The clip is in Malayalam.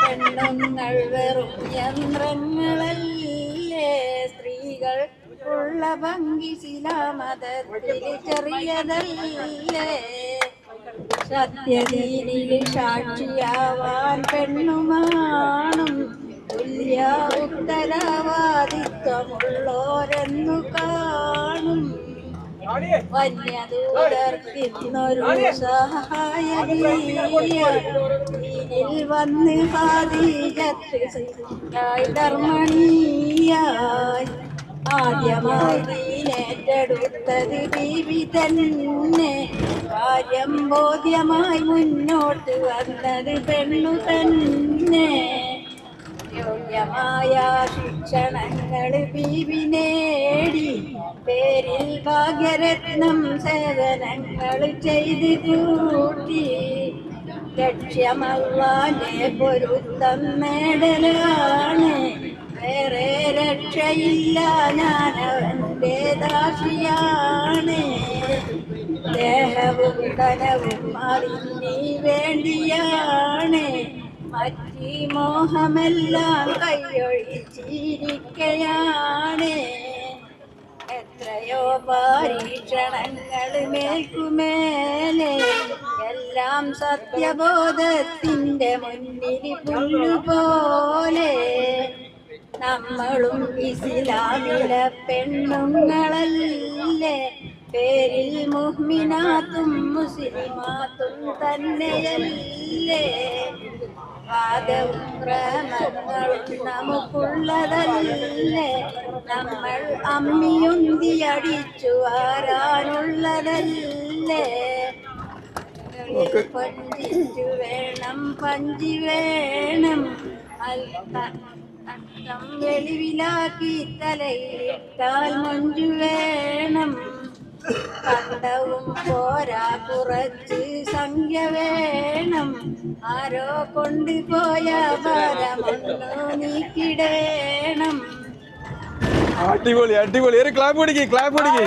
പെണ്ണുങ്ങൾ വെറും യന്ത്രങ്ങളല്ലേ? സ്ത്രീകൾ ഉള്ള ഭംഗി ശിലാമതത്തിൽ ചെറിയതല്ലേ സത്യദീനിൽ സാക്ഷിയാവാൻ പെണ്ണുമാണും തുല്യ ഉത്തരവാദിത്വമുള്ളോരെന്നു കാണും. സഹായീയിൽ വന്ന് ഹാദീജത്തായി ധർമ്മണീയായി ആദ്യമായി ദീനേറ്റെടുത്തത് ബീവി തന്നെ. കാര്യം ബോധ്യമായി മുന്നോട്ട് വന്നത് പെണ്ണു തന്നെ. യോഗ്യമായ ശിക്ഷണങ്ങൾ ബീവി നേടി. പേരിൽ ഭാഗ്യരത്നം സേവനങ്ങൾ ചെയ്ത് കൂട്ടി. ലക്ഷ്യമല്ലാതെ പൊരുത്തം നേടലാണ്. വേറെ രക്ഷയില്ല ഞാനവന്റെ ദാസിയാണ്. ദേഹവും ധനവും അതിന് വേണ്ടിയാണ്. മറ്റി മോഹമെല്ലാം കൈയൊഴിച്ചിരിക്കയാണ്. എത്രയോ പരീക്ഷണങ്ങൾ മേൽക്കുമേലെ എല്ലാം സത്യബോധത്തിന്റെ മുന്നിൽ പുല്ലുപോലെ. നമ്മളും ഇസ്ലാമിലെ പെണ്ണുങ്ങളല്ലേ. പേരിൽ മുഹ്മിനാത്തും മുസ്ലിമാത്തും തന്നെയല്ലേ. വാദവും ഭ്രമങ്ങളും നമുക്കുള്ളതല്ലേ? നമ്മൾ അമ്മിയുന്തി അടിച്ചു വാരാനുള്ളതല്ലേ പഞ്ചിച്ചു വേണം പഞ്ചി വേണം. അല്പം അട്ടം വെളിവിലാക്കി തലയിലിട്ടാൽ മഞ്ചു വേണം. കണ്ടവും പോരാ കുറച്ച് സംഖ്യ വേണം. ആരോ കൊണ്ടുപോയ ഭാരമൊന്നു നീക്കിടേണം. അടിപൊളി അടിപൊളി. ഒരു ക്ലാപ്പ് പിടിക്കും ക്ലാപ്പ് പിടിക്ക്